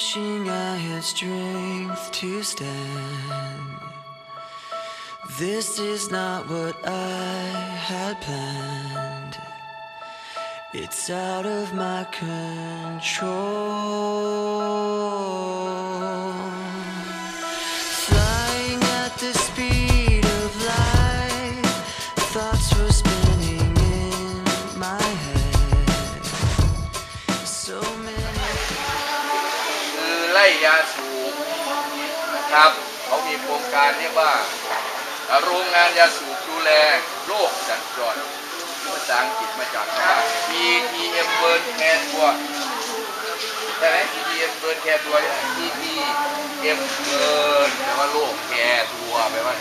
wishing I had strength to stand. This is not what I had planned. It's out of my control. ไล่ยาสูบนะครับเขามีโครงการเรียกว่าโรงงานยาสูบดูแลโรคสัญจรภาษาอังกฤษมาจากคำว่า PTM Burn Care ตัวใช่ไหม PTM Burn Care ตัวใช่ไหม PTM Burn แปลว่าโรคแคร์ตัวแปลว่า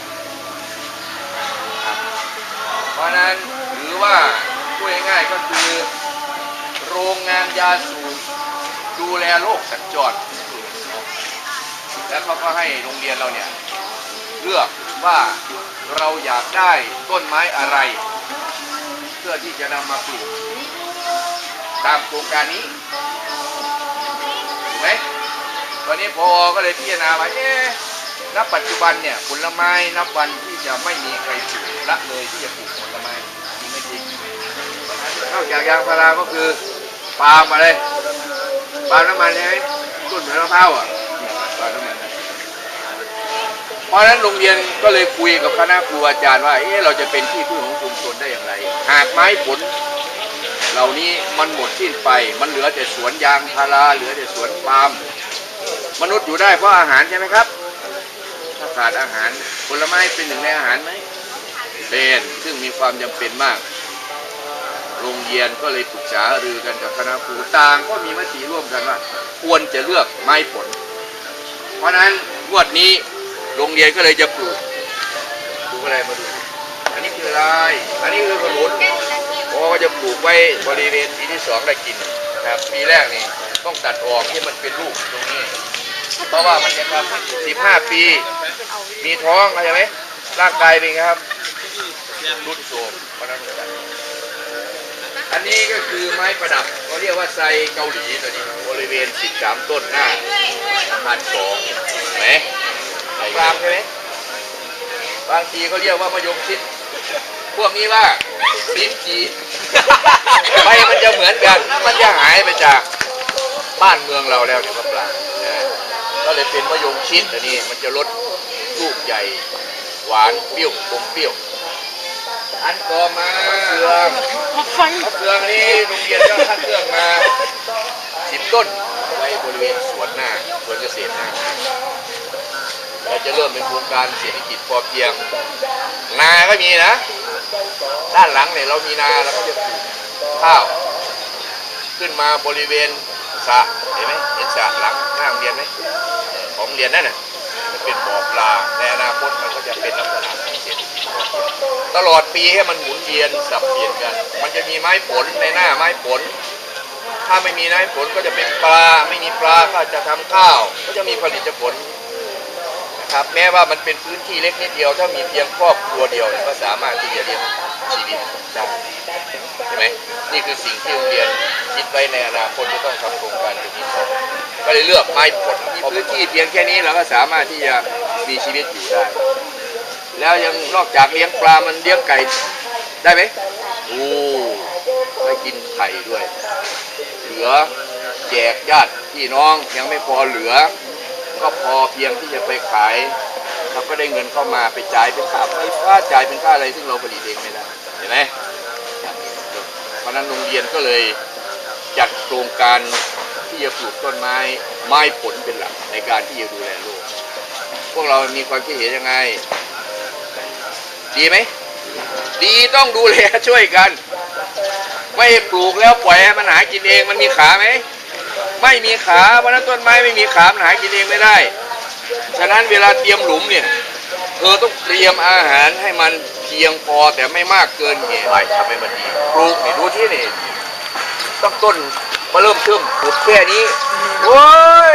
เพราะฉะนั้นหรือว่าพูดง่ายๆก็คือ โรงงานยาสูบดูแลโรคสัญจร แล้วเขาก็ให้โรงเรียนเราเนี่ย เลือกว่าเราอยากได้ต้นไม้อะไร เพื่อที่จะนำมาปลูก ตามโครงการนี้ไหมตอนนี้พอก็เลยพิจารณาว่าเอ๊ะณปัจจุบันเนี่ยผลไม้นับวันที่จะไม่มีใครปลูกละเลยที่จะปลูกผลไม้จริงไม่จริงนอกจากยางพาราก็คือปาล์มมาเลยปาล์มน้ำมันใช่ไหมต้นเหมือนมะพร้าวอะปาล์มน้ำมัน เพราะฉะนั้นโรงเรียนก็เลยคุยกับคณะครูอาจารย์ว่า เอ๊ะเราจะเป็นที่พึ่งของชุมชนได้อย่างไร หากไม้ผล เหล่านี้มันหมดสิ้นไป มันเหลือแต่สวนยางพาราเหลือแต่สวนปาล์มมนุษย์อยู่ได้เพราะอาหารใช่ไหมครับ ถ้าขาดอาหารผลไม้เป็นหนึ่งในอาหารไหมเป็นซึ่งมีความจำเป็นมาก โรงเรียนก็เลยปรึกษาหรือกันกับคณะครูต่างก็มีมติร่วมกันว่า ควรจะเลือกไม้ผล เพราะฉะนั้นงวดนี้ โรงเรียนก็เลยจะปลูกปลูกอะไรมาดู อันนี้คืออะไร อันนี้คือขนุนพอก็จะปลูกไว้บริเวณปีที่สองได้กินนะครับปีแรกนี่ต้องตัดออกที่มันเป็นลูกตรงนี้ เพราะว่ามันจะทำสิบห้าปี มีท้องเข้าใจไหมร่างกายเป็นไงครับรุดโทมเพราะนั้นอันนี้ก็คือไม้ประดับเขาเรียกว่าไซเกาหลีตัวนี้บริเวณ 13 ต้นหน้าอาคารสองเห็นไหม กลางใช่ไหมบางทีเขาเรียกว่ามะยงชิด พวกนี้ว่าลิ้นจีใบมันจะเหมือนกัน มันจะหายไปจากบ้านเมืองเราแล้วเนี่ยมะปรางก็เลยเป็นมะยงชิดอันนี้มันจะลดลูกใหญ่ หวานเปรี้ยวอมเปรี้ยว อันต่อมามะเฟืองมะเฟืองนี่โรงเรียนก็คัดเลือกมาสิบต้นไว้บริเวณสวนหน้าสวนเกษตรหน้า เราจะเริ่มเป็นโครงการเศรษฐกิจพอเพียง นาก็มีนะ ด้านหลังเนี่ยเรามีนาเราก็จะปลูกข้าว ขึ้นมาบริเวณสระเห็นไหมเห็นสระหลังหน้าโรงเรียนไหมของเรียนนั่นน่ะมันเป็นบ่อปลาในอนาคตมันก็จะเป็นลักษณะเศรษฐกิจตลอดปีให้มันหมุนเวียนสับเปลี่ยนกัน มันจะมีไม้ผลในหน้าไม้ผลถ้าไม่มีไม้ผลก็จะเป็นปลา ไม่มีปลาก็จะทำข้าว ก็จะมีผลิตผล นะครับ แม้ว่ามันเป็นพื้นที่เล็กนิดเดียวถ้ามีเพียงครอบครัวเดียวเนี่ยก็สามารถที่จะเลี้ยงชีวิตได้ใช่ไหมนี่คือสิ่งที่โรงเรียนคิดไว้ในอนาคตจะต้องทำโครงการที่อก็เลยเลือกไม้ผลมีพื้นที่เพียงแค่นี้เราก็สามารถที่จะมีชีวิตอยู่ได้ แล้วยังนอกจากเลี้ยงปลามันเลี้ยงไก่ได้ไหมโอ้ได้กินไข่ด้วย เหลือแจกญาติพี่น้องยังไม่พอเหลือ ก็พอเพียงที่จะไปขายเราก็ได้เงินเข้ามาไปจ่ายเป็นค่าไฟฟ้าจ่ายเป็นค่าอะไรซึ่งเราผลิตเองไม่ได้เห็นไหมเพราะนั้นโรงเรียนก็เลยจัดโครงการที่จะปลูกต้นไม้ไม้ผลเป็นหลักในการที่จะดูแลโลก พวกเรามีความคิดเห็นยังไง ดีไหม ดีต้องดูแลช่วยกัน ไม่ปลูกแล้วปล่อยให้มันหากินเองมันมีขาไหม ไม่มีขาเพราะนั้นต้นไม้ไม่มีขามันหากินเองไม่ได้ ฉะนั้นเวลาเตรียมหลุมเนี่ยเธอต้องเตรียมอาหารให้มันเพียงพอแต่ไม่มากเกินเหตุไปทำให้มันดีปลูกนี่ดูที่นี่ต้องต้นมาเริ่มเทิมปลูกแค่นี้โอ้ย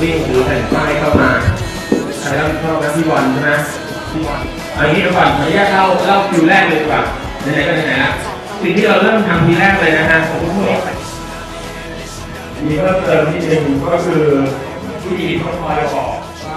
BPM วิ่งถือแผ่นป้ายเข้ามาใครรับผิดชอบนะพี่บอลใช่ไหมพี่บอลเอาอย่างนี้ดีกว่าขออนุญาตเล่าเล่าคิวแรกเลยดีกว่าไหนๆก็ไหนๆละสิ่งที่เราเริ่มทำทีแรกเลยนะฮะผมพูดมีเพิ่มเติมนิดนึงก็คือวิธีทดลองบอกว่า